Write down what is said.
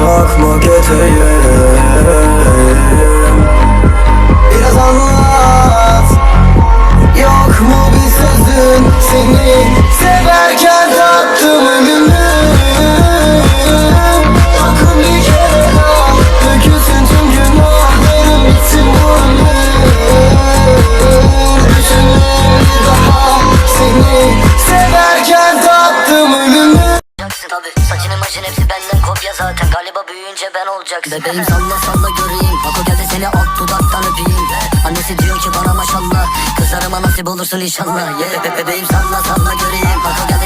çakmak eteğim tabi Saçını maçın hepsi benden kopya zaten. Galiba büyüyünce ben olacaksın. Bebeğim salla salla göreyim. Bako geldi seni alt dudaktan öpeyim. Annesi diyor ki bana maşallah. Kızlarıma nasip olursun inşallah. Yeah. Be- Bebeğim salla salla göreyim. Bako geldi